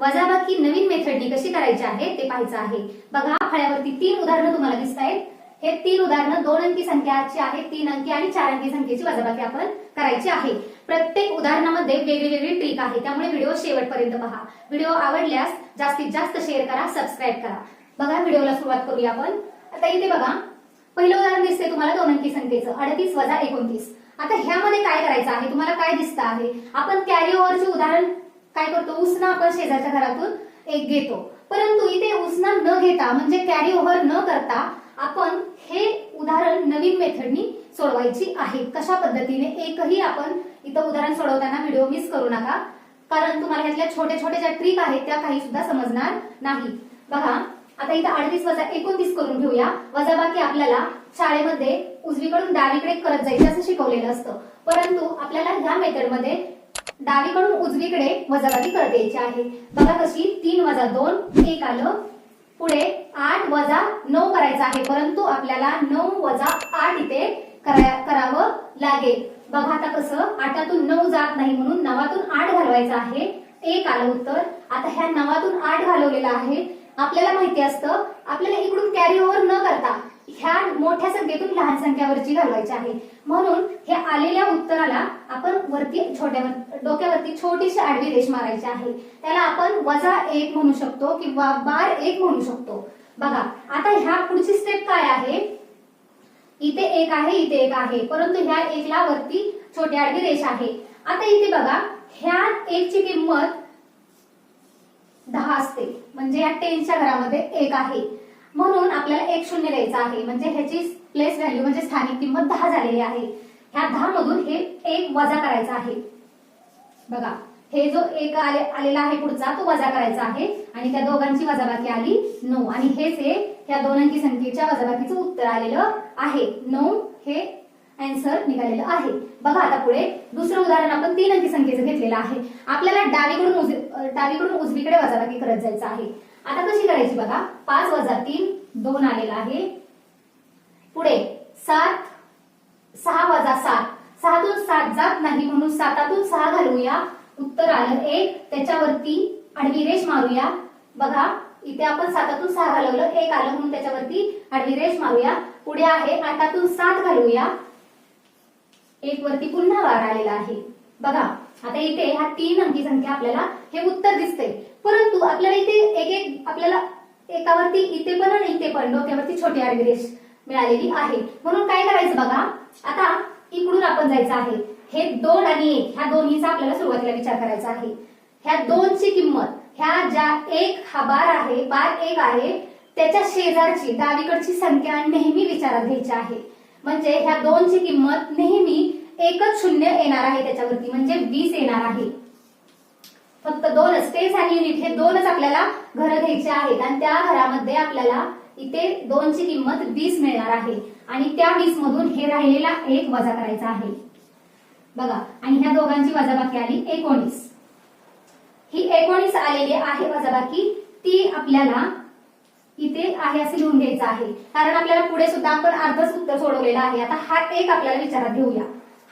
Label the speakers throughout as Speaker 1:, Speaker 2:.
Speaker 1: वजाबाकी नवीन मेथडनी कशी करायची आहे ते पाहायचं आहे. बघा फळ्यावरती तीन उदाहरणं तुम्हाला दिसत आहेत. हे तीन उदाहरणं दोन अंकी संख्याची आहेत तीन अंकी आणि चार अंकी संख्येची वजाबाकी आपण करायची आहे. प्रत्येक उदाहरणामध्ये वेगळी वेगळी ट्रिक आहे त्यामुळे व्हिडिओ शेवटपर्यंत पहा. व्हिडिओ आवडल्यास जास्तीत जास्त शेअर करा सबस्क्राईब करा. बघा व्हिडिओला सुरुवात करूया आपण. आता इथे बघा पहिलं उदाहरण दिसते तुम्हाला दोन अंकी संख्येचं अडतीस वजा एकोणतीस. आता ह्यामध्ये काय करायचं आहे? तुम्हाला काय दिसतं आहे? आपण कॅरी ओव्हरचे उदाहरण काय करतो? उसना आपण शेजारच्या घरातून एक घेतो. परंतु इथे उसना न घेता म्हणजे कॅरी ओव्हर न करता आपण हे उदाहरण नवीन मेथडनी सोडवायची आहे. कशा पद्धतीने? एकही आपण इथं उदाहरण सोडवताना व्हिडिओ मिस करू नका. कारण तुम्हाला ह्यातल्या छोट्या छोट्या ज्या ट्रिक आहेत त्या काही सुद्धा समजणार नाही. बघा आता इथं अडतीस वजा एकोणतीस करून घेऊया. वजाबाकी आपल्याला शाळेमध्ये उजवीकडून डावीकडे करत जायचं असं शिकवलेलं असतं. परंतु आपल्याला ह्या मेथडमध्ये डावीकडून उजवीकडे वजाबाकी करता यायची आहे. बघा कशी तीन वजा दोन एक आलं. पुढे आठ वजा नऊ करायचं आहे. परंतु आपल्याला नऊ वजा आठ इथे करा- करावं लागेल. बघा आता कसं आठातून नऊ जात नाही म्हणून नवातून आठ घालवायचं आहे. एक आलं उत्तर. आता ह्या नवातून आठ घालवलेलं आहे. आपल्याला माहिती असतं आपल्याला इकडून कॅरी ओव्हर न करता संख्येतून लहान संख्यावरची घालवायची आहे. म्हणून हे आलेल्या उत्तराला आपण वरती छोट्या डोक्यावरती छोटीशी आडवी रेष मारायची आहे. त्याला आपण वजा एक म्हणू शकतो किंवा बार एक म्हणू शकतो. बघा आता ह्या पुढची स्टेप काय आहे? इथे एक आहे इथे एक आहे. परंतु ह्या एकला वरती छोटी आडवी रेष आहे. आता इथे बघा ह्या एकची किंमत दहा असते. म्हणजे या टेनच्या घरामध्ये एक आहे. म्हणून आपल्याला एक शून्य द्यायचं आहे. म्हणजे ह्याची प्लेस व्हॅल्यू म्हणजे स्थानिक किंमत दहा झालेली आहे. ह्या दहा मधून हे एक वजा करायचा आहे. बघा हे जो एक आले आलेला आहे पुढचा तो वजा करायचा आहे. आणि त्या दोघांची वजाबाकी आली नऊ. आणि हेच हे ह्या दोन अंकी संख्येच्या वजाबाकीचं उत्तर आलेलं आहे. नऊ हे अँसर निघालेलं आहे. बघा आता पुढे दुसरं उदाहरण आपण तीन अंकी संख्येचं घेतलेलं आहे. आपल्याला डावीकडून उजवी डावीकडून उजवीकडे वजाबाकी करत जायचं आहे. आता कशी करायची बघा? पाच वजा तीन दोन आलेला आहे. पुढे सात सहा वजा सात. सहातून सात जात नाही म्हणून सातातून सहा घालूया. उत्तर आलं एक त्याच्यावरती आडवी रेष मारूया. बघा इथे आपण सातातून सहा घालवलं एक आलं म्हणून त्याच्यावरती आडवी रेष मारूया. पुढे आहे आठातून सात घालूया. एक वरती पुन्हा वार आलेला आहे. बघा आता इथे ह्या तीन अंकी संख्या आपल्याला हे उत्तर दिसते परंतु आपल्याला इथे एक एक आपल्याला एकावरती इथे पण आणि इथे पण डोक्यावरती छोटी आडवी रेष मिळालेली आहे. म्हणून काय करायचं बघा? आता इकडून आपण जायचं आहे. हे दोन आणि एक ह्या दोन्हीचा आपल्याला सुरुवातीला विचार करायचा आहे. ह्या दोनची किंमत ह्या ज्या एक हा बार आहे बार एक आहे त्याच्या शेजारची डावीकडची संख्या नेहमी विचारात घ्यायची आहे. म्हणजे ह्या दोनची किंमत नेहमी एकच शून्य येणार आहे त्याच्यावरती म्हणजे वीस येणार आहे. फक्त दोनच स्पेस आणि युनिट हे दोनच आपल्याला घर घ्यायचे आहेत. आणि त्या घरामध्ये आपल्याला इथे दोनची किंमत वीस मिळणार आहे. आणि त्या वीस मधून हे राहिलेला एक वजा करायचा आहे. बघा आणि ह्या दोघांची वजाबाकी आली एकोणीस. ही एकोणीस आलेली आहे वजाबाकी. ती आपल्याला इथे आहे असे लिहून घ्यायचं आहे. कारण आपल्याला पुढे सुद्धा आपण अर्धच उत्तर सोडवलेलं आहे. आता हा एक आपल्याला विचारात घेऊया.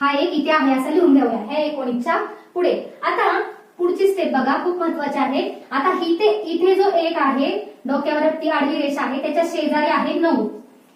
Speaker 1: हा एक इथे आहे असं लिहून घेऊया हे एकोणीसच्या पुढे. आता पुढची स्टेप बघा खूप महत्वाची आहे. आता इथे इथे जो एक आहे डोक्यावरती आडवी रेषा आहे त्याच्या शेजारी आहे नऊ.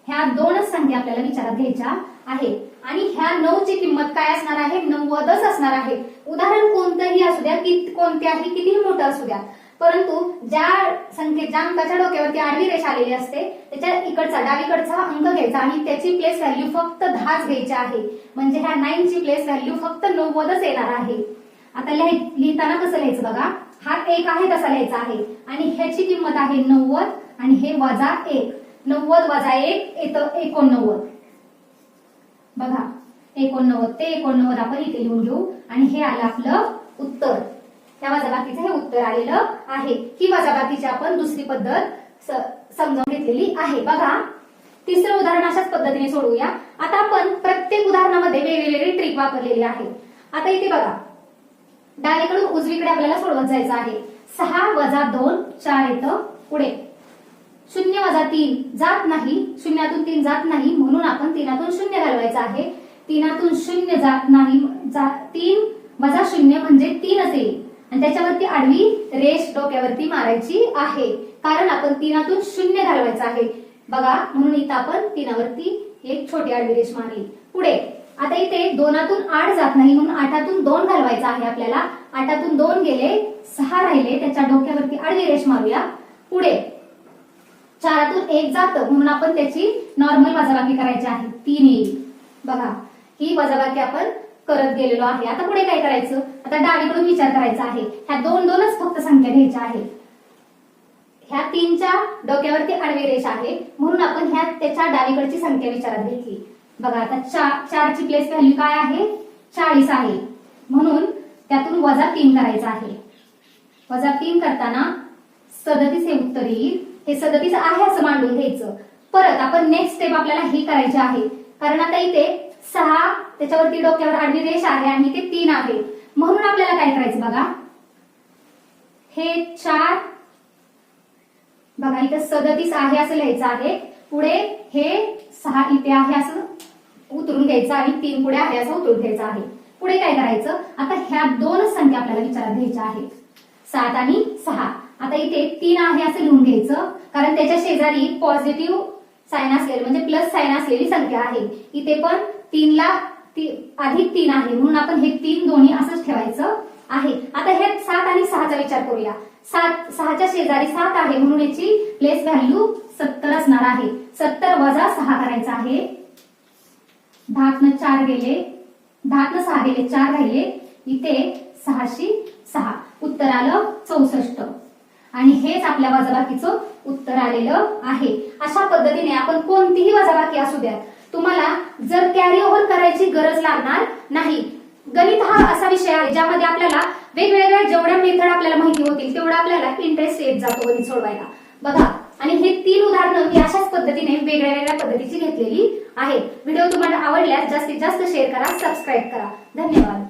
Speaker 1: ह्या दोनच संख्या आपल्याला विचारात घ्यायच्या आहे. आणि ह्या नऊची किंमत काय असणार आहे? नव्वदच असणार आहे. उदाहरण कोणतंही असू द्या की कोणत्याही कितीही मोठं असू द्या. परंतु ज्या संख्येच्या अंकाच्या डोक्यावरती आडवी रेषा आलेली असते त्याच्या इकडचा डावीकडचा अंक घ्यायचा आणि त्याची प्लेस व्हॅल्यू फक्त दहाच घ्यायची आहे. म्हणजे ह्या नाईन ची प्लेस व्हॅल्यू फक्त नव्वदच येणार आहे. आता लिहिताना कसं लिहायचं बघा? हा एक आहे तसा लिहायचा आहे. आणि ह्याची किंमत आहे नव्वद आणि हे वजा एक. नव्वद वजा एक येतं एकोणनव्वद. बघा. एकोणनव्वद ते एकोणनव्वद आपण इथे लिहून घेऊ. आणि हे आलं आपलं उत्तर. त्या वजाबाकीचं हे उत्तर आलेलं आहे. ही वजाबाकीची आपण दुसरी पद्धत समजावून घेतलेली आहे. बघा तिसरं उदाहरण अशाच पद्धतीने सोडवूया. आता आपण प्रत्येक उदाहरणामध्ये वेगवेगळी ट्रिक वापरलेली आहे. आता इथे बघा डावीकडून उजवीकडे आपल्याला सोडवत जायचं आहे. सहा वजा दोन चार येतं पुढे. शून्य वजा तीन जात नाही शून्यातून तीन जात नाही म्हणून आपण तीनातून शून्य घालवायचं आहे. तीनातून शून्य जात नाही जा- तीन वजा शून्य म्हणजे तीनच येईल आणि त्याच्यावरती आडवी रेष डोक्यावरती मारायची आहे. कारण आपण तीनातून शून्य घालवायचं आहे. बघा म्हणून इथं आपण तीनावरती एक छोटी आडवी रेष मारली. पुढे. आता इथे दोनातून आठ जात नाही म्हणून आठातून दोन घालवायचं आहे आपल्याला. आठातून दोन गेले सहा राहिले त्याच्या डोक्यावरती आडवी रेष मारूया. पुढे. चारातून एक जात म्हणून आपण त्याची नॉर्मल वजाबाकी करायची आहे. तीन येईल. बघा ही वजाबाकी आपण करत गेलेलो आहे. आता पुढे काय करायचं? आता डावीकडून विचार करायचा आहे. ह्या दोन दोनच फक्त संख्या घ्यायच्या आहे. ह्या तीनच्या डोक्यावरती आडवी रेष आहे. म्हणून आपण ह्या त्याच्या डावीकडची संख्या विचारात घेतली. बघा आता चार चारची प्लेस व्हॅल्यू काय आहे? चाळीस आहे. म्हणून त्यातून वजा तीन करायचा आहे. वजा तीन करताना सदतीस हे उत्तर येईल. हे सदतीस आहे असं मांडून घ्यायचं. परत आपण नेक्स्ट स्टेप आपल्याला ही करायची आहे. कारण आता इथे सहा त्याच्यावरती डोक्यावर आडवी रेष आहे आणि ते तीन आहे. म्हणून आपल्याला काय करायचं बघा? हे चार बघा इथं सदतीस आहे असं लिहायचं आहे. पुढे हे सहा इथे आहे असं उतरून घ्यायचं आणि तीन पुढे आहे असं उतरून घ्यायचं आहे. पुढे काय करायचं? आता ह्या दोन संख्या आपल्याला विचारात घ्यायच्या आहेत. सात आणि सहा. आता इथे तीन आहे असं लिहून घ्यायचं कारण त्याच्या शेजारी पॉझिटिव्ह साईन असलेली म्हणजे प्लस साईन असलेली संख्या आहे. इथे पण तीनला ती अधिक तीन आहे. म्हणून आपण हे तीन दोन्ही असंच ठेवायचं आहे. आता हे सात आणि सहाचा विचार करूया. सात सहाच्या शेजारी सात आहे. म्हणून याची प्लेस व्हॅल्यू सत्तर असणार आहे. सत्तर वजा सहा करायचा आहे. दहातनं चार गेले. दहातनं सहा गेले. चार राहिले. इथे सहाशे सहा. उत्तर आलं चौसष्ट. आणि हेच आपल्या वजाबाकीचं उत्तर आलेलं आहे. अशा पद्धतीने आपण कोणतीही वजाबाकी असू द्या तुम्हाला जर कॅरी ओव्हर करायची गरज लागणार नाही. गणित हा असा विषय आहे ज्यामध्ये आपल्याला वेगवेगळ्या जेवढ्या मेथड आपल्याला माहिती होतील तेवढा आपल्याला इंटरेस्ट येत जातो गणित सोडवायला. बघा आणि हे तीन उदाहरणं मी अशाच पद्धतीने वेगळ्या वेगळ्या पद्धतीची घेतलेली आहे व्हिडिओ तुम्हाला आवडल्यास जास्तीत जास्त शेअर करा सबस्क्राईब करा. धन्यवाद.